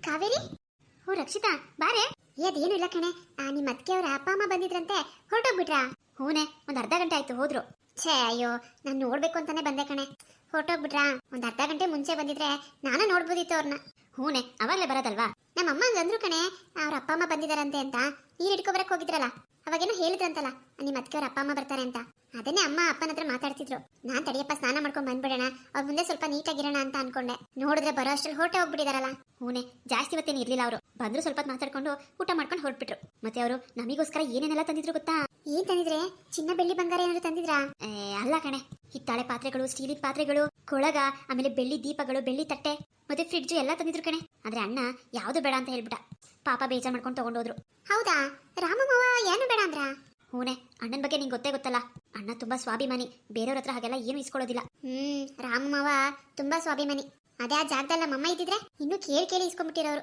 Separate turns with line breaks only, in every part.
ಕಾವೇರಿ? ಓ ರಕ್ಷಿತಾ, ಬಾರೆ. ಅದೇನು ಇಲ್ಲ ಕಣೆ. ನಿಮ್ಮ ಅತ್ತಿಗೆ ಅವರ ಅಪ್ಪ, ಅಮ್ಮ ಬಂದಿದ್ರಂತೆ. ಹೊರಟೋಗ್ಬಿಟ್ರಾ? ಹೂನೆ, ಒಂದ್ ಅರ್ಧ ಗಂಟೆ ಆಯ್ತು, ಹೋದ್ರು. ಛೇ, ಅಯ್ಯೋ, ನಾನು ನೋಡ್ಬೇಕು ಅಂತಾನೆ ಬಂದೆ ಕಣೆ. ಹೊರಟೋಗ್ಬಿಟ್ರಾ? ಒಂದ್ ಅರ್ಧ ಗಂಟೆ ಮುಂಚೆ ಬಂದಿದ್ರೆ ನಾನು ನೋಡ್ಬೋದಿತ್ತು ಅವ್ರನ್ನ ಹೂನೆ, ಅವಾಗಲೇ ಬರೋದಲ್ವಾ? ನಮ್ಮ ಅಮ್ಮ ಅಂದ್ರು ಕಣೆ, ಅವ್ರ ಅಪ್ಪ, ಅಮ್ಮ ಬಂದಿದಾರಂತೆ ಅಂತ. ನೀರ್ ಇಟ್ಕೊಬರಕ್ ಹೋಗಿದ್ರಲ್ಲ? ಅವಾಗೇನೋ ಹೇಳಿದ್ರಂತಲ್ಲ ನಿಮ್ಮ ಅತ್ತಿಗೆ ಅವ್ರ ಅಪ್ಪ, ಅಮ್ಮ ಬರ್ತಾರೆ ಅಂತ. ಅದನ್ನೇ ಅಮ್ಮ ಅಪ್ಪನ ಹತ್ರ ಮಾತಾಡ್ತಿದ್ರು. ನಾನ್ ತಡಿಯಪ್ಪ ಸ್ನಾನ ಮಾಡ್ಕೊಂಡ್ ಬಂದ್ಬಿಡೋಣ. ಅವ್ರ ಮುಂದೆ ಸ್ವಲ್ಪ ನೀಟಾಗಿರೋಣ ಅಂತ ಅನ್ಕೊಂಡೆ. ನೋಡಿದ್ರೆ ಬರೋ ಅಷ್ಟ್ರಲ್ಲಿ ಹೊರಟೆ ಹೋಗ್ಬಿಟ್ಟಿದಾರಲ್ಲ. ಹೂನೆ ಜಾಸ್ತಿ ಹೊತ್ತೇನು ಇರ್ಲಿಲ್ಲ ಅವರು. ಬಂದ್ರು ಸ್ವಲ್ಪ ಮಾತಾಡ್ಕೊಂಡು ಊಟ ಮಾಡ್ಕೊಂಡು ಹೊರಟ್ಬಿಟ್ರು. ಮತ್ತೆ ಅವರು ನಮಿಗೋಸ್ಕರ ಏನೇನೆಲ್ಲ ತಂದಿದ್ರು ಗೊತ್ತಾ? ಏನ್ ತಂದಿದ್ರೆ? ಚಿನ್ನ ಬೆಳ್ಳಿ ಬಂಗಾರ ಏನಾದ್ರು ತಂದಿದ್ರಾ? ಏ, ಅಲ್ಲ ಕಣೆ. ಹಿತ್ತಾಳೆ ಪಾತ್ರೆಗಳು ಸ್ಟೀಲಿನ ಪಾತ್ರೆಗಳು ಕೊಳಗ ಆಮೇಲೆ ಬೆಳ್ಳಿ ದೀಪಗಳು ಬೆಳ್ಳಿ ತಟ್ಟೆ ಮತ್ತೆ ಫ್ರಿಡ್ಜ್ ಎಲ್ಲ ತಂದಿದ್ರು ಕಣೆ. ಆದ್ರೆ ಅಣ್ಣ ಯಾವ್ದು ಬೇಡ ಅಂತ ಹೇಳ್ಬಿಟ್ಟ. ಪಾಪ ಬೇಜಾರ್ ಮಾಡ್ಕೊಂಡು ತಗೊಂಡೋದ್ರು. ಹೌದಾ ರಾಮಮ್ಮವ ಏನು ಬೇಡ ಅಂದ್ರ ಹೂನೆ ಅಣ್ಣನ ಬಗ್ಗೆ ನಿಂಗೆ ಗೊತ್ತೇ ಗೊತ್ತಲ್ಲ? ಅಣ್ಣ ತುಂಬಾ ಸ್ವಾಭಿಮಾನಿ. ಬೇರೆಯವ್ರ ಹತ್ರ ಹಾಗೆಲ್ಲ ಏನು ಇಸ್ಕೊಳ್ಳೋದಿಲ್ಲ. ಹ್ಮ್ ರಾಮಮ್ಮವ ತುಂಬಾ ಸ್ವಾಭಿಮಾನಿ. ಅದೇ ಆ ಜಾಗದಲ್ಲಿ ನಮ್ಮಮ್ಮ ಇದ್ದಿದ್ರೆ ಇನ್ನು ಕೇಳಿ ಕೇಳಿ ಇಸ್ಕೊಂಡ್ಬಿಟ್ಟಿರೋರು.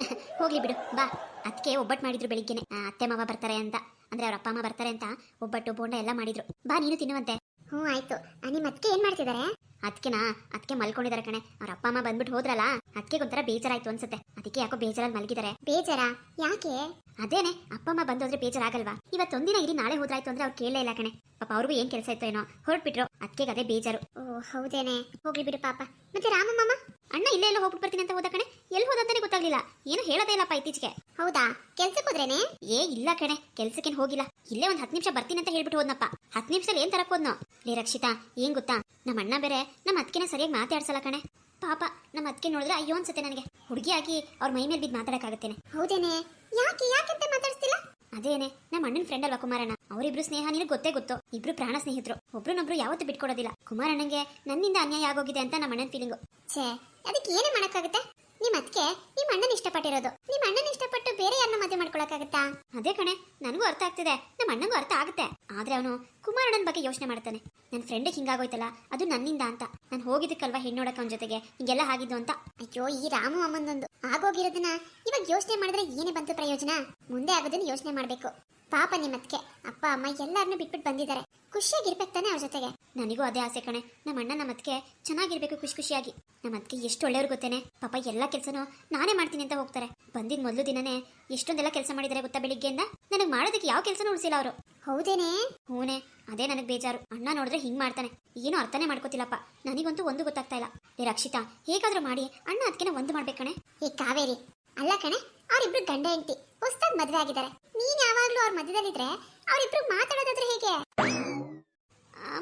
ಹೋಗ್ಲಿ ಬಿಡು ಬಾ. ಅದಕ್ಕೆ ಒಬ್ಬಟ್ಟು ಮಾಡಿದ್ರು ಬೆಳಿಗ್ಗೆನೆ. ಅತ್ತೆ ಮಾವ ಬರ್ತಾರೆ ಅಂತ. ಅಂದ್ರೆ ಅವ್ರ ಅಪ್ಪ ಅಮ್ಮ ಬರ್ತಾರೆ ಅಂತ ಒಬ್ಬಟ್ಟು ಬೋಂಡ ಎಲ್ಲ ಮಾಡಿದ್ರು. ಬಾ ನೀನು ತಿನ್ನುವಂತೆ. ಹ್ಞೂ ಆಯ್ತು. ನಿಮ್ಮ ಅದಕ್ಕೆ ಏನ್ ಮಾಡ್ತಿದ್ದಾರೆ ಅದಕ್ಕೆನಾ ಅದಕ್ಕೆ ಮಲ್ಕೊಂಡಿದ್ದಾರೆ ಕಣೆ. ಅವ್ರ ಅಪ್ಪ ಅಮ್ಮ ಬಂದ್ಬಿಟ್ಟು ಹೋದ್ರಲ್ಲ ಅದಕ್ಕೆ ಒಂಥರ ಬೇಜಾರಾಯ್ತು ಅನ್ಸುತ್ತೆ. ಅದಕ್ಕೆ ಯಾಕೋ ಬೇಜಾರಲ್ಲಿ ಮಲಗಿದ್ದಾರೆ ಬೇಜಾರ? ಯಾಕೆ? ಅದೇನೆ, ಅಪ್ಪ ಅಮ್ಮ ಬಂದೋದ್ರೆ ಬೇಜಾರಾಗಲ್ವಾ? ಇವತ್ತೊಂದಿನ ಇರಿ, ನಾಳೆ ಹೋದ್ರಾಯ್ತು ಅಂದ್ರೆ ಅವ್ರು ಕೇಳಲೇ ಇಲ್ಲ ಕಣೆ. ಪಾಪ ಅವ್ರಿಗೂ ಏನ್ ಕೆಲಸ ಇತ್ತು ಏನೋ, ಹೊರಟ್ಬಿಟ್ರು. ಅದಕ್ಕೆ ಅದೇ ಬೇಜಾರು. ಓ, ಹೌದೇನೆ. ಹೋಗ್ಲಿ ಬಿಡು ಪಾಪ. ಮತ್ತೆ ರಾಮಮ್ಮ ಅಣ್ಣ ಇಲ್ಲೇ ಎಲ್ಲ ಹೋಗ್ಬಿಟ್ಟು ಬರ್ತೀನಿ ಅಂತ ಹೋದ ಕಣೆ? ಎಲ್ಲಿ ಹೋದಂತಾನೆ ಗೊತ್ತಾಗ್ಲಿಲ್ಲ. ಏನು ಹೇಳೋದೇ ಇಲ್ಲಪ್ಪ ಇತ್ತೀಚೆಗೆ. ಹೌದಾ? ಕೆಲ್ಸಕ್ಕೆ ಹೋದ್ರೇನೆ? ಏ, ಇಲ್ಲ ಕಣೆ. ಕೆಲ್ಸಕ್ಕೇನು ಹೋಗಿಲ್ಲ. ಇಲ್ಲೇ ಒಂದ್ ಹತ್ತು ನಿಮಿಷ ಬರ್ತೀನಿ ಅಂತ ಹೇಳ್ಬಿಟ್ಟು ಹೋದ್ನಪ್ಪ. ಹತ್ತು ನಿಮಿಷದಲ್ಲಿ ಏನ್ ತರಕ್ ಹೋದ್ನೋ? ಲೇ ರಕ್ಷಿತಾ, ಏನ್ ಗೊತ್ತಾ? ನಮ್ಮ ಅಣ್ಣ ಬೇರೆ ನಮ್ಮ ಅತ್ತಿಗೆನ ಸರಿಯಾಗಿ ಮಾತಾಡ್ಸಲ್ಲ ಕಣೆ. ಪಾಪ ನಮ್ಮ ಅದಕ್ಕೆ ನೋಡಿದ್ರೆ ಅಯ್ಯೋ ಅನ್ಸುತ್ತೆ ನನಗೆ. ಹುಡುಗಿಯಾಗಿ ಅವ್ರ ಮೈ ಮೇಲೆ ಬಿದ್ದು ಮಾತಾಡಕ್ಕಾಗತ್ತೇನೆ. ಹೌದೇನೆ? ಯಾಕೆ ಯಾಕಂತ ಮಾತಾಡ್ತಿಲ್ಲ ಅದೇನೆ ನಮ್ಮ ಅಣ್ಣನ ಫ್ರೆಂಡ್ ಅಲ್ವಾ ಕುಮಾರಣ್ಣ? ಅವರಿಬ್ರು ಸ್ನೇಹ ನಿನಗೆ ಗೊತ್ತೇ ಗೊತ್ತು. ಇಬ್ರು ಪ್ರಾಣ ಸ್ನೇಹಿತರು. ಒಬ್ರನ್ನೊಬ್ರು ಯಾವತ್ತೂ ಬಿಟ್ಕೊಡೋದಿಲ್ಲ. ಕುಮಾರಣ್ಣಂಗೆ ನನ್ನಿಂದ ಅನ್ಯಾಯ ಆಗೋಗಿದೆ ಅಂತ ನಮ್ಮ ಅಣ್ಣನ ಫೀಲಿಂಗು ಛೇ ಅದಕ್ಕೆ ಏನೇ ಮಾಡಕ್ಕಾಗುತ್ತೆ? ನಿಮ್ಮ ಅದಕ್ಕೆ ನಿಮ್ಮ ಅಣ್ಣನ ಇಷ್ಟಪಟ್ಟಿರೋದು. ನಿಮ್ಮ ಅಣ್ಣನ ಇಷ್ಟಪಟ್ಟು ಬೇರೆ ಯಾರನ್ನ ಮದುವೆ ಮಾಡ್ಕೊಳಕ್ಕಾಗತ್ತಾ? ಅದೇ ಕಣೆ, ನನಗೂ ಅರ್ಥ ಆಗ್ತಿದೆ. ನಮ್ಮ ಅಣ್ಣಂಗೂ ಅರ್ಥ ಆಗುತ್ತೆ. ಆದ್ರೆ ಅವನು ಕುಮಾರಣ್ಣನ ಬಗ್ಗೆ ಯೋಚನೆ ಮಾಡ್ತಾನೆ. ನನ್ನ ಫ್ರೆಂಡಿಗೆ ಹಿಂಗಾಗೋಯ್ತಲ್ಲ, ಅದು ನನ್ನಿಂದ ಅಂತ. ನಾನು ಹೋಗಿದ್ದಕ್ಕಲ್ವಾ ಹೆಣ್ಣೋಡಕ್ಕೆ ಅವನ ಜೊತೆಗೆ? ಹಿಂಗೆಲ್ಲ ಆಗಿದ್ದು ಅಂತ. ಅಯ್ಯೋ, ಈ ರಾಮು ಅಮ್ಮಂದೊಂದು. ಆಗೋಗಿರೋದನ್ನ ಇವಾಗ ಯೋಚನೆ ಮಾಡಿದ್ರೆ ಏನೇ ಬಂತು ಪ್ರಯೋಜನ? ಮುಂದೆ ಆಗೋದನ್ನ ಯೋಚನೆ ಮಾಡ್ಬೇಕು. ಪಾಪ ನಿಮ್ಮತ್ಕೆ ಅಪ್ಪ, ಅಮ್ಮ ಎಲ್ಲಾರನ್ನೂ ಬಿಟ್ಬಿಟ್ಟು ಬಂದಿದ್ದಾರೆ. ಖುಷಿಯಾಗಿರ್ಬೇಕು ತಾನೆ ಅವ್ರ ಜೊತೆಗೆ. ನನಗೂ ಅದೇ ಆಸೆ ಕಣೆ. ನಮ್ಮ ಅಣ್ಣ ನಮ್ಮ ಅದಕ್ಕೆ ಚೆನ್ನಾಗಿರ್ಬೇಕು ಖುಷಿ ಖುಷಿಯಾಗಿ. ನಮ್ಮ ಅದಕ್ಕೆ ಎಷ್ಟು ಒಳ್ಳೆಯವ್ರು ಗೊತ್ತೇನೆ? ಪಾಪ ಎಲ್ಲ ಕೆಲಸನೂ ನಾನೇ ಮಾಡ್ತೀನಿ ಅಂತ ಹೋಗ್ತಾರೆ. ಬಂದಿದ್ ಮೊದಲು ದಿನನೇ ಎಷ್ಟೊಂದೆಲ್ಲ ಕೆಲಸ ಮಾಡಿದ್ದಾರೆ ಗೊತ್ತಾ ಬೆಳಿಗ್ಗೆಯಿಂದ? ನನಗೆ ಮಾಡೋದಕ್ಕೆ ಯಾವ ಕೆಲಸನೂ ಉಳಿಸಿಲ್ಲ ಅವರು. ಹೌದೇನೆ? ಹೂನೆ ಅದೇ ನನಗೆ ಬೇಜಾರು. ಅಣ್ಣ ನೋಡಿದ್ರೆ ಹಿಂಗ್ ಮಾಡ್ತಾನೆ. ಏನೂ ಅರ್ಥನೇ ಮಾಡ್ಕೋತಿಲ್ಲಪ್ಪ. ನನಗಂತೂ ಒಂದು ಗೊತ್ತಾಗ್ತಾ ಇಲ್ಲ. ಏ ರಕ್ಷಿತಾ ಹೇಗಾದ್ರೂ ಮಾಡಿ. ಅಣ್ಣ ಅದಕ್ಕೆ ಒಂದು ಮಾಡ್ಬೇಕಣೆ ಏ ಕಾವೇರಿ ಅಲ್ಲ ಕಣೆ ಅವರಿಬ್ರು ಗಂಡ ಹೆಂಡತಿ ಹೊಸ್ದಾಗಿ ಮದುವೆ ಆಗಿದ್ದಾರೆ. ನೀನ್ ಯಾವಾಗ್ಲೂ ಅವ್ರ ಮಧ್ಯದಲ್ಲಿದ್ರೆ ಅವರಿಬ್ರು ಮಾತಾಡೋದಾದ್ರೆ ಹೇಗೆ?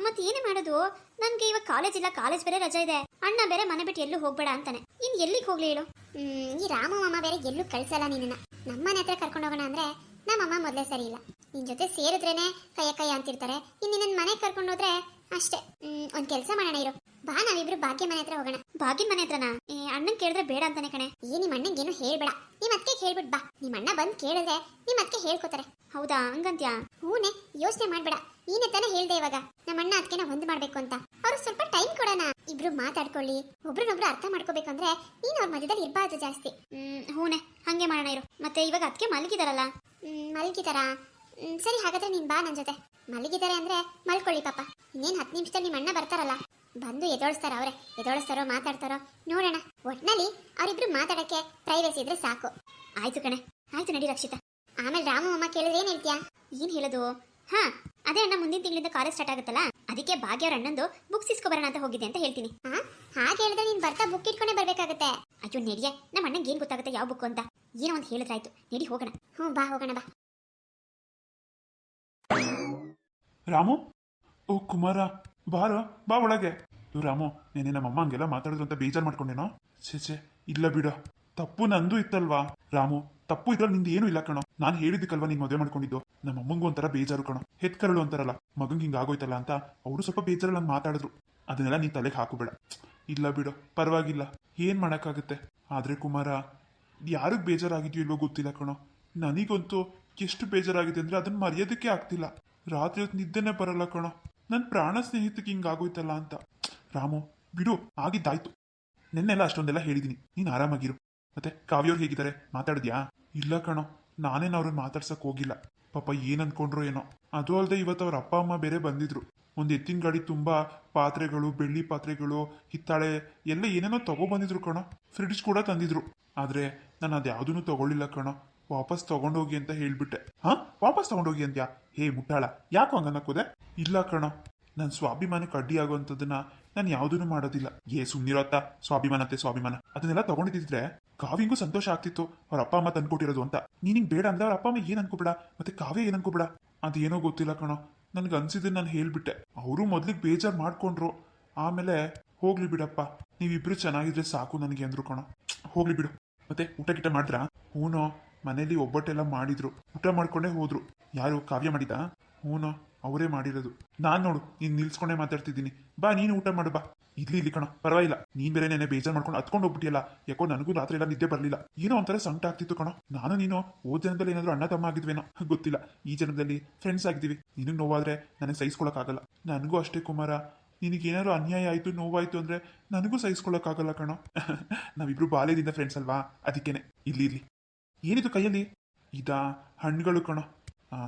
ಮತ್ತೆ ಏನೇ ಮಾಡೋದು? ನನ್ಗೆ ಇವಾಗ ಕಾಲೇಜ್ ಇಲ್ಲ ಕಾಲೇಜ್ ಬೇರೆ ರಜಾ ಇದೆ. ಅಣ್ಣ ಬೇರೆ ಮನೆ ಬಿಟ್ಟು ಎಲ್ಲೂ ಹೋಗ್ಬೇಡ ಅಂತಾನೆ. ಇನ್ ಎಲ್ಲಿಗೆ ಹೋಗ್ಲಿ ಹೇಳು? ಈ ರಾಮ ಮಾಮ ಬೇರೆ ಎಲ್ಲೂ ಕಳ್ಸಲ್ಲ ನಿನ್ನ ನಮ್ಮನೆ ಹತ್ರ ಕರ್ಕೊಂಡು ಹೋಗೋಣ ಅಂದ್ರೆ ನಮ್ಮಮ್ಮ ಮೊದಲೇ ಸರಿ ಇಲ್ಲ. ನಿನ್ ಜೊತೆ ಸೇರಿದ್ರೇನೆ ಕೈಯ ಕೈ ಅಂತಿರ್ತಾರೆ. ಇನ್ನು ನಿನ್ನ ಮನೆ ಕರ್ಕೊಂಡು ಹೋದ್ರೆ ಅಷ್ಟೇ. ಹ್ಮ್, ಒಂದ್ ಕೆಲಸ ಮಾಡೋಣ ಇರು. ಬಾ ನಾವಿಬ್ರು ಭಾಗ್ಯ ಮನೆ ಹತ್ರ ಹೋಗೋಣ. ಭಾಗ್ಯ ಮನೆ ಹತ್ರನಾ? ಅಣ್ಣನ್ ಕೇಳಿದ್ರೆ ಬೇಡ ಅಂತಾನೆ ಕಣೆ. ಏ ನಿಮ್ ಅಣ್ಣಂಗೆ ಏನು ಹೇಳ್ಬೇಡ. ನಿಮ್ ಅದಕ್ಕೆ ಹೇಳ್ಬಿಟ್ ಬಾ. ನಿಮ್ ಅಣ್ಣ ಬಂದ್ ಕೇಳಿದ್ರೆ ನಿಮ್ ಅದಕ್ಕೆ ಹೇಳ್ಕೊತಾರೆ. ಹೌದಾ? ಹಂಗಂತ್ಯಾ? ಹೂನೆ ಯೋಚನೆ ಮಾಡ್ಬೇಡ. ನೀನೆ ತಾನೇ ಹೇಳ್ದೆ ಇವಾಗ. ನಮ್ಮ ಅಣ್ಣ ಅದಕ್ಕೆನ ಒಂದು ಮಾಡ್ಬೇಕು ಅಂತ. ಅವ್ರು ಸ್ವಲ್ಪ ಟೈಮ್ ಕೊಡೋಣ. ಇಬ್ರು ಮಾತಾಡ್ಕೊಳ್ಳಿ. ಒಬ್ರನ್ನೊಬ್ರು ಅರ್ಥ ಮಾಡ್ಕೋಬೇಕಂದ್ರೆ ನೀನ್ ಅವ್ರ ಮಧ್ಯದಲ್ಲಿ ಇರ್ಬಾರ್ದು ಜಾಸ್ತಿ. ಹ್ಮ್ ಹೂನೆ ಹಂಗೆ ಮಾಡೋಣ ಇರು. ಮತ್ತೆ ಇವಾಗ ಅದಕ್ಕೆ ಮಲಗಿದಾರಲ್ಲ? ಹ್ಮ್ ಮಲಗಿದಾರಾ? ಹ್ಮ್, ಸರಿ ಹಾಗಾದ್ರೆ ನೀನ್ ಬಾ ನನ್ ಜೊತೆ. ಮಲಗಿದ್ದಾರೆ ಅಂದ್ರೆ ಮಲ್ಕೊಳ್ಳಿ ಪಾಪ. ಇನ್ನೇನ್ ಹತ್ತು ನಿಮಿಷದಲ್ಲಿ ನಿಮ್ಮ ಅಣ್ಣ ಬರ್ತಾರಲ್ಲ? ಬಂದು ಎದೋಳಿಸ್ತಾರ ಅವ್ರೆ. ಎದೋಳಿಸ್ತಾರೋ ಮಾತಾಡ್ತಾರೋ ನೋಡೋಣ. ಒಟ್ನಲ್ಲಿ ಅವರಿಬ್ರು ಮಾತಾಡಕ್ಕೆ ಪ್ರೈವೇಸಿ ಇದ್ರೆ ಸಾಕು. ಆಯ್ತು ಕಣೆ. ಆಯ್ತು ನಡಿ ರಕ್ಷಿತಾ. ಆಮೇಲೆ ರಾಮು ಅಮ್ಮ ಕೇಳಿದ್ರೆ ಏನ್ ಹೇಳ್ತೀಯಾ? ಏನ್ ಹೇಳೋದು? ಹಾ ಅದೇ ಅಣ್ಣ ಮುಂದಿನ ತಿಂಗಳಿಂದ ಕಾಲೇಜ್ ಸ್ಟಾರ್ಟ್ ಆಗುತ್ತಲ್ಲ? ಅದಕ್ಕೆ ಭಾಗ್ಯ ಅವ್ರ ಅಣ್ಣಂದು ಬುಕ್ಸ್ ಇಸ್ಕೊಬರೋಣ ಅಂತ ಹೋಗಿದೆ ಅಂತ ಹೇಳ್ತೀನಿ. ಹಾಗೆ ಹೇಳಿದ್ರೆ ನೀನ್ ಬರ್ತಾ ಬುಕ್ ಇಟ್ಕೊಂಡೇ ಬರ್ಬೇಕಾಗತ್ತೆ. ಅಯ್ಯೋ ನಡಿಯ ನಮ್ಮ ಅಣ್ಣಂಗೆ ಏನ್ ಗೊತ್ತಾಗುತ್ತೆ ಯಾವ ಬುಕ್ ಅಂತ? ಏನೋ ಒಂದು ಹೇಳಿದ್ರಾಯ್ತು. ನಡಿ ಹೋಗೋಣ. ಹ್ಞೂ ಬಾ ಹೋಗೋಣ ಬಾ.
ರಾಮು? ಓ ಕುಮಾರ ಬಾರ ಬಾ ಒಳಗೆ. ಇವ್ ರಾಮು ನೆನೆ ನಮ್ಮ ಅಮ್ಮ ಹಂಗೆಲ್ಲ ಮಾತಾಡಿದ್ರು ಅಂತ ಬೇಜಾರ್ ಮಾಡ್ಕೊಂಡೇನೋ? ಛೇ ಛೇ ಇಲ್ಲ ಬಿಡ. ತಪ್ಪು ನಂದು ಇತ್ತಲ್ವಾ? ರಾಮು ತಪ್ಪು ಇದ್ರಲ್ಲಿ ನಿಂದು ಏನು ಇಲ್ಲ ಕಣೋ. ನಾನು ಹೇಳಿದ್ದಕ್ಕಲ್ವಾ ನೀನ್ ಮದುವೆ ಮಾಡ್ಕೊಂಡಿದ್ದು? ನಮ್ಮ ಅಮ್ಮಂಗೂ ಒಂಥರ ಬೇಜಾರು ಕಣೋ. ಹೆತ್ಕರಳು ಅಂತಾರಲ್ಲ, ಮಗಂಗೆ ಹಿಂಗೆ ಆಗೋಯ್ತಲ್ಲ ಅಂತ ಅವರು ಸ್ವಲ್ಪ ಬೇಜಾರಲ್ಲಿ ಮಾತಾಡಿದ್ರು. ಅದನ್ನೆಲ್ಲ ನೀನು ತಲೆಗೆ ಹಾಕುಬೇಡ. ಇಲ್ಲ ಬಿಡು, ಪರವಾಗಿಲ್ಲ. ಏನು ಮಾಡೋಕ್ಕಾಗುತ್ತೆ? ಆದ್ರೆ ಕುಮಾರ, ಯಾರಿಗೆ ಬೇಜಾರಾಗಿದ್ಯೋ ಇಲ್ವೋ ಗೊತ್ತಿಲ್ಲ ಕಣೋ. ನನಗಂತೂ ಎಷ್ಟು ಬೇಜಾರಾಗಿದೆ ಅಂದ್ರೆ ಅದನ್ನ ಮರೆಯೋದಕ್ಕೆ ಆಗ್ತಿಲ್ಲ. ರಾತ್ರಿ ಹೊತ್ತು ನಿದ್ದೆನೇ ಬರಲ್ಲ ಕಣೋ. ನನ್ನ ಪ್ರಾಣ ಸ್ನೇಹಿತಕ್ಕೆ ಹಿಂಗಾಗೋಯ್ತಲ್ಲ ಅಂತ. ರಾಮು, ಬಿಡು, ಆಗಿದ್ದಾಯ್ತು. ನಿನ್ನೆಲ್ಲ ಅಷ್ಟೊಂದೆಲ್ಲ ಹೇಳಿದ್ದೀನಿ ನೀನು ಆರಾಮಾಗಿರು. ಮತ್ತೆ ಕಾವ್ಯವ್ರು ಹೇಗಿದ್ದಾರೆ? ಮಾತಾಡಿದ್ಯಾ? ಇಲ್ಲ ಕಣೋ, ನಾನೇನು ಅವ್ರನ್ನ ಮಾತಾಡ್ಸಕ್ ಹೋಗಿಲ್ಲ. ಪಾಪ ಏನ್ ಅನ್ಕೊಂಡ್ರು ಏನೋ. ಅದು ಅಲ್ಲದೆ ಇವತ್ತು ಅವ್ರ ಅಪ್ಪ, ಅಮ್ಮ ಬೇರೆ ಬಂದಿದ್ರು. ಒಂದು ಎತ್ತಿನ ಗಾಡಿ ತುಂಬಾ ಪಾತ್ರೆಗಳು, ಬೆಳ್ಳಿ ಪಾತ್ರೆಗಳು, ಹಿತ್ತಾಳೆ ಎಲ್ಲ ಏನೇನೋ ತಗೊಬಂದಿದ್ರು ಕಣೋ. ಫ್ರಿಡ್ಜ್ ಕೂಡ ತಂದಿದ್ರು. ಆದ್ರೆ ನಾನು ಅದ್ಯಾವುದೂ ತಗೊಳ್ಳಿಲ್ಲ ಕಣೋ. ವಾಪಸ್ ತಗೊಂಡೋಗಿ ಅಂತ ಹೇಳ್ಬಿಟ್ಟೆ. ಹಾ? ವಾಪಸ್ ತಗೊಂಡೋಗಿ ಅಂತ್ಯಾ? ಹೇ ಮುಟ್ಟಾಳ, ಯಾಕೋ ಹಂಗನ್ನಕ್ಕೋದೆ ಇಲ್ಲ ಕಣೋ. ನನ್ನ ಸ್ವಾಭಿಮಾನಕ್ಕೆ ಅಡ್ಡಿ ಆಗುವಂಥದ್ದನ್ನ ನಾನು ಯಾವುದನ್ನು ಮಾಡೋದಿಲ್ಲ. ಏ ಸುಮ್ನಿರತ್ತ ಸ್ವಾಭಿಮಾನತೆ ಸ್ವಾಭಿಮಾನ. ಅದನ್ನೆಲ್ಲ ತಗೊಂಡಿದ್ದಿದ್ರೆ ಕಾವ್ಯಂಗೂ ಸಂತೋಷ ಆಗ್ತಿತ್ತು. ಅವ್ರ ಅಪ್ಪ ಅಮ್ಮ ತಂದ್ಕೊಟ್ಟಿರೋದು ಅಂತ. ನೀನಿಂಗ್ ಬೇಡ ಅಂದ್ರೆ ಅವ್ರ ಅಪ್ಪ ಅಮ್ಮ ಏನ್ ಅನ್ಕೋಬೇಡ? ಮತ್ತೆ ಕಾವ್ಯ ಏನ್ ಅನ್ಕೋಬೇಡ? ಅದೇನೋ ಗೊತ್ತಿಲ್ಲ ಕಣೋ. ನನ್ಗೆ ಅನ್ಸಿದ್ದು ನಾನು ಹೇಳ್ಬಿಟ್ಟೆ. ಅವರು ಮೊದ್ಲಿಗೆ ಬೇಜಾರ್ ಮಾಡ್ಕೊಂಡ್ರು. ಆಮೇಲೆ ಹೋಗ್ಲಿ ಬಿಡಪ್ಪ. ನೀವಿಬ್ರು ಚೆನ್ನಾಗಿದ್ರೆ ಸಾಕು ನನಗೆ ಅಂದ್ರು ಕಣೋ. ಹೋಗ್ಲಿ ಬಿಡು. ಮತ್ತೆ ಊಟ ಗಿಟ ಮಾಡಿದ್ರ? ಹೂನೋ, ಮನೇಲಿ ಒಬ್ಬಟ್ಟೆಲ್ಲ ಮಾಡಿದ್ರು. ಊಟ ಮಾಡ್ಕೊಂಡೇ ಹೋದ್ರು. ಯಾರು ಕಾವ್ಯ ಮಾಡಿದ ಹೂನೋ, ಅವರೇ ಮಾಡಿರೋದು. ನಾನು ನೋಡು ನೀನು ನಿಲ್ಸ್ಕೊಂಡೇ ಮಾತಾಡ್ತಿದ್ದೀನಿ. ಬಾ, ನೀನು ಊಟ ಮಾಡು, ಬಾ. ಇಲ್ಲಿ ಇಲ್ಲಿ ಕಣ, ಪರವಾಗಿಲ್ಲ. ನೀನ್ ಬೇರೆ ನೆನೆ ಬೇಜಾರ್ ಮಾಡ್ಕೊಂಡು ಹತ್ಕೊಂಡು ಹೋಗ್ಬಿಟ್ಟಿಯಲ್ಲ, ಯಾಕೋ ನನಗೂ ರಾತ್ರಿ ಎಲ್ಲ ನಿದ್ದೆ ಬರಲಿಲ್ಲ. ಏನೋ ಒಂಥರ ಸಂಕಟ ಆಗ್ತಿತ್ತು ಕಣೋ. ನಾನು, ನೀನು ಓ ಜನದಲ್ಲಿ ಏನಾದ್ರು ಅಣ್ಣ, ತಮ್ಮ ಆಗಿದ್ವೇನೋ? ಗೊತ್ತಿಲ್ಲ. ಈ ಜನದಲ್ಲಿ ಫ್ರೆಂಡ್ಸ್ ಆಗಿದ್ದೀವಿ. ನಿನಗೆ ನೋವಾದ್ರೆ ನನಗೆ ಸಹಿಸ್ಕೊಳಕ್ಕಾಗಲ್ಲ. ನನಗೂ ಅಷ್ಟೇ ಕುಮಾರ. ನಿನಗೇನಾದ್ರು ಅನ್ಯಾಯ ಆಯ್ತು, ನೋವಾಯ್ತು ಅಂದ್ರೆ ನನಗೂ ಸಹಿಸ್ಕೊಳಕ್ಕಾಗಲ್ಲ ಕಣೋ. ನಾವಿಬ್ರು ಬಾಲ್ಯದಿಂದ ಫ್ರೆಂಡ್ಸ್ ಅಲ್ವಾ? ಅದಕ್ಕೇನೆ. ಇಲ್ಲಿ ಇಲ್ಲಿ ಏನಿದು ಕೈಯಲ್ಲಿ? ಇದಾ ಹಣ್ಣುಗಳು ಕಣೋ.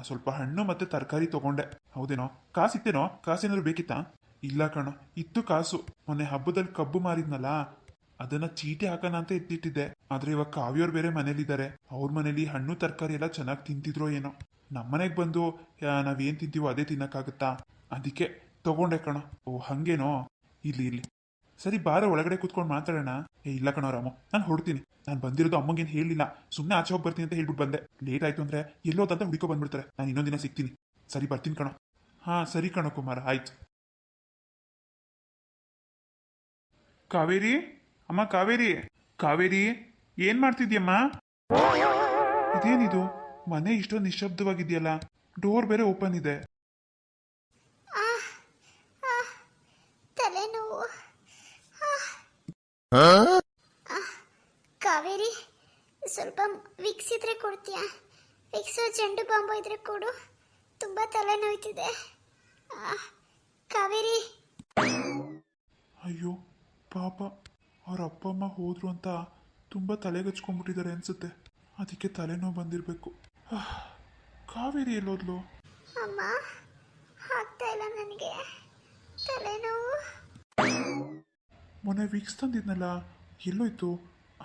ಸ್ವಲ್ಪ ಹಣ್ಣು ಮತ್ತೆ ತರಕಾರಿ ತಗೊಂಡೆ. ಹೌದೇನೋ? ಕಾಸಿತ್ತೇನೋ? ಕಾಸೇನಾದ್ರು ಬೇಕಿತ್ತಾ? ಇಲ್ಲ ಕಣೋ, ಇತ್ತು ಕಾಸು. ಮೊನ್ನೆ ಹಬ್ಬದಲ್ಲಿ ಕಬ್ಬು ಮಾರಿದ್ನಲ್ಲ, ಅದನ್ನ ಚೀಟಿ ಹಾಕೋಣ ಅಂತ ಎತ್ತಿಟ್ಟಿದ್ದೆ. ಆದ್ರೆ ಇವಾಗ ಕಾವ್ಯೋರ್ ಬೇರೆ ಮನೇಲಿದ್ದಾರೆ. ಅವ್ರ ಮನೇಲಿ ಹಣ್ಣು, ತರಕಾರಿ ಎಲ್ಲ ಚೆನ್ನಾಗಿ ತಿಂತಿದ್ರೋ ಏನೋ. ನಮ್ಮನೆಗೆ ಬಂದು ನಾವೇನ್ ತಿಂತೀವೋ ಅದೇ ತಿನ್ನಕ್ಕಾಗತ್ತಾ? ಅದಕ್ಕೆ ತಗೊಂಡೆ ಕಣೋ. ಓ, ಹಂಗೇನೋ? ಇಲ್ಲಿ ಇಲ್ಲಿ ಸರಿ, ಬಾರ ಒಳಗಡೆ ಕೂತ್ಕೊಂಡು ಮಾತಾಡೋಣ. ಏ, ಇಲ್ಲ ಕಣೋ ರಾಮು, ನಾನು ಹೊಡ್ತೀನಿ ನಾನು ಬಂದಿರೋದು ಅಮ್ಮಂಗೇನು ಹೇಳಿಲ್ಲ. ಸುಮ್ಮನೆ ಆಚೆ ಹೋಗಿ ಬರ್ತೀನಿ ಅಂತ ಹೇಳ್ಬಿಟ್ಟು ಬಂದೆ. ಲೇಟ್ ಆಯ್ತು ಅಂದ್ರೆ ಎಲ್ಲೋದಂತ ಹುಡುಕೋ ಬಂದ್ಬಿಡ್ತಾರೆ. ನಾನು ಇನ್ನೊಂದಿನ ಸಿಗ್ತೀನಿ. ಸರಿ, ಬರ್ತೀನಿ ಕಣೋ. ಹಾ, ಸರಿ ಕಣೋ ಕುಮಾರ, ಆಯ್ತು. ಕಾವೇರಿ? ಅಮ್ಮ ಕಾವೇರಿ? ಕಾವೇರಿ ಏನ್ ಮಾಡ್ತಿದ್ಯಮ್ಮ? ಇದೇನಿದು? ಮನೆ ಇಷ್ಟೊಂದು ನಿಶಬ್ದವಾಗಿದೆಯಲ್ಲ ಡೋರ್ ಬೇರೆ ಓಪನ್ ಇದೆ.
ತಲೆನೋವು. ಕಾವೇರಿ ಸ್ವಲ್ಪ ವಿಕ್ಸ್ ಇದ್ರೆ ಕೊಡ್ತೀಯಾ? ವಿಕ್ಸು ಚೆಂಡು ಬಾಂಬು ಇದ್ರೆ ಕೊಡು. ತುಂಬಾ ತಲೆನೋಯ್ತಿದೆ. ಆ, ಕಾವೇರಿ.
ಅಯ್ಯೋ ಪಾಪ ಅವ್ರ ಅಪ್ಪ ಅಮ್ಮ ಹೋದ್ರು ಅಂತ ತುಂಬ ತಲೆಗಚ್ಕೊಂಡ್ಬಿಟ್ಟಿದ್ದಾರೆ ಅನ್ಸುತ್ತೆ. ಅದಕ್ಕೆ ತಲೆನೋವು ಬಂದಿರಬೇಕು. ಕಾವೇರಿ ಎಲ್ಲೋದ್ಲು?
ಅಮ್ಮ ಆಗ್ತಾ ಇಲ್ಲ ನನಗೆ. ತಲೆನೋವು.
ಮೊನ್ನೆ ವಿಕ್ಸ್ ತಂದಿದ್ನಲ್ಲ ಎಲ್ಲೋಯ್ತು?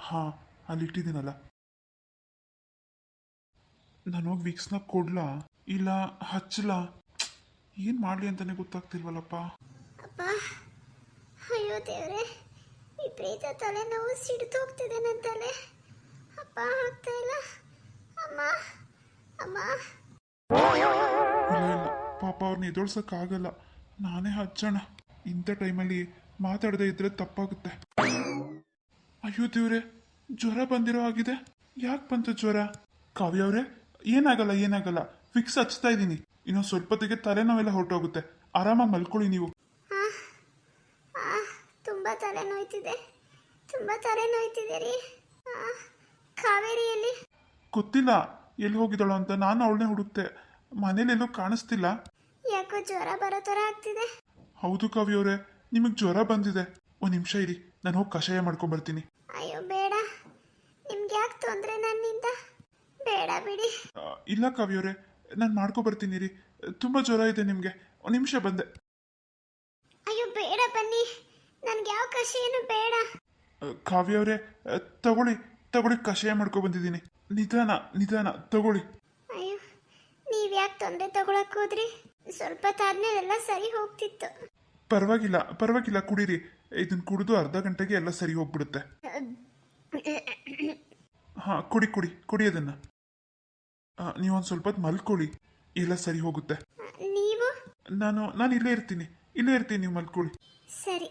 ಹಾ ಅಲ್ಲಿ ಇಟ್ಟಿದ್ದೀನಲ್ಲ ನಾನು ಹೋಗಿ ವಿಕ್ಸ್ನ ಕೊಡ್ಲಾ? ಇಲ್ಲ ಹಚ್ಚಲಾ ಏನು ಮಾಡಲಿ ಅಂತಾನೆ ಗೊತ್ತಾಗ್ತಿಲ್ವಲ್ಲಪ್ಪ?
ಅಪ್ಪ ಅಯ್ಯೋ ದೇವ್ರೆ, ವಿಪರೀತ ತಲೆನೋವು ಸಿಡ್ತು ಹೋಗ್ತಿದೆ ನನ್ನ ತಲೆ ಅಪ್ಪ, ಆಗ್ತಾ ಇಲ್ಲ. ಅಮ್ಮ ಅಮ್ಮ.
ಇಲ್ಲ ಇಲ್ಲ ಪಾಪ ಅವ್ರನ್ನ ಎದುರ್ಸೋಕ್ಕಾಗಲ್ಲ ನಾನೇ ಹಚ್ಚೋಣ. ಇಂಥ ಟೈಮಲ್ಲಿ ಮಾತಾಡದೆ ಇದ್ರೆ ತಪ್ಪಾಗುತ್ತೆ. ಅಯ್ಯೋ ದೇವ್ರೆ, ಜ್ವರ ಬಂದಿರೋ ಆಗಿದೆ ಯಾಕೆ ಬಂತು ಜ್ವರ? ಕಾವ್ಯ ಅವರೇ, ಏನಾಗಲ್ಲ ಏನಾಗಲ್ಲ. ಫಿಕ್ಸ್ ಹಚ್ತಾ ಇದ್ದೀನಿ ಇನ್ನೊಂದು ಸ್ವಲ್ಪ ಹೊತ್ತಿಗೆ ತಲೆನೋವೆಲ್ಲ ಹೊರಟೋಗುತ್ತೆ. ಆರಾಮಾಗಿ ಮಲ್ಕೊಳ್ಳಿ ನೀವು.
ತುಂಬ ತಲೆ ನೋಯ್ತಿದೆ ತುಂಬ ತಲೆ ನೋಯ್ತಿದೆ ರೀ ಆ, ಕಾವೇರಿಯಲ್ಲಿ.
ಗೊತ್ತಿಲ್ಲ ಎಲ್ಲಿ ಹೋಗಿದ್ದಾಳು ಅಂತ ನಾನು ಅವಳನ್ನೇ ಹುಡುಕ್ತೆ. ಮನೇಲೆಲ್ಲೂ ಕಾಣಿಸ್ತಿಲ್ಲ.
ಯಾಕೋ ಜ್ವರ ಬರೋ ಥರ ಆಗ್ತಿದೆ.
ಹೌದು ಕಾವ್ಯ ಅವ್ರೆ ನಿಮಗೆ ಜ್ವರ ಬಂದಿದೆ. ಒಂದು ನಿಮಿಷ ಇರಿ ನಾನು ಹೋಗಿ ಕಷಾಯ ಮಾಡ್ಕೊಂಡ್ ಬರ್ತೀನಿ.
ಅಯ್ಯೋ ಬೇಡ. ನಿಮ್ಗೆ ಯಾಕೆ ತೊಂದರೆ ನನ್ನಿಂದ? ಬೇಡ ಬಿಡಿ.
ಆ, ಇಲ್ಲ ಕಾವ್ಯವ್ರೆ ನಾನು ಮಾಡ್ಕೊ ಬರ್ತೀನಿ ರೀ ತುಂಬ ಜ್ವರ ಇದೆ ನಿಮಗೆ. ಒಂದು ನಿಮಿಷ ಬಂದೆ.
ಅಯ್ಯೋ ಬೇಡ ಬನ್ನಿ. ನನ್ಗೆ ಯಾವ ಕಷಾಯನು ಬೇಡ.
ಕಾವ್ಯ ಅವರೇ ತಗೊಳ್ಳಿ ತಗೊಳ್ಳಿ ಕಷಾಯ ಮಾಡ್ಕೊ ಬಂದಿದ್ದೀನಿ. ನಿಧಾನ ನಿಧಾನ ತಗೊಳ್ಳಿ.
ಅಯ್ಯೋ ನೀವ್ ಯಾಕೆ ತೊಂದರೆ ತಗೊಳಕ್ ಹೋದ್ರಿ? ಸ್ವಲ್ಪ ತಾದ್ಮೇಲೆಲ್ಲ ಸರಿ ಹೋಗ್ತಿತ್ತು.
ಪರವಾಗಿಲ್ಲ ಪರವಾಗಿಲ್ಲ ಕುಡೀರಿ. ಇದನ್ನ ಕುಡಿದು ಅರ್ಧ ಗಂಟೆಗೆ ಎಲ್ಲ ಸರಿ ಹೋಗ್ಬಿಡುತ್ತೆ. ಹಾ ಕುಡಿ ಕುಡಿ ಕುಡಿ ಅದನ್ನ. ನೀವೊಂದು ಸ್ವಲ್ಪ ಹೊತ್ತು ಮಲ್ಕೊಳ್ಳಿ. ಎಲ್ಲ ಸರಿ ಹೋಗುತ್ತೆ.
ನೀವು?
ನಾನು ನಾನು ಇಲ್ಲೇ ಇರ್ತೀನಿ. ಇಲ್ಲೇ ಇರ್ತೀನಿ ನೀವು ಮಲ್ಕೊಳ್ಳಿ.
ಸರಿ.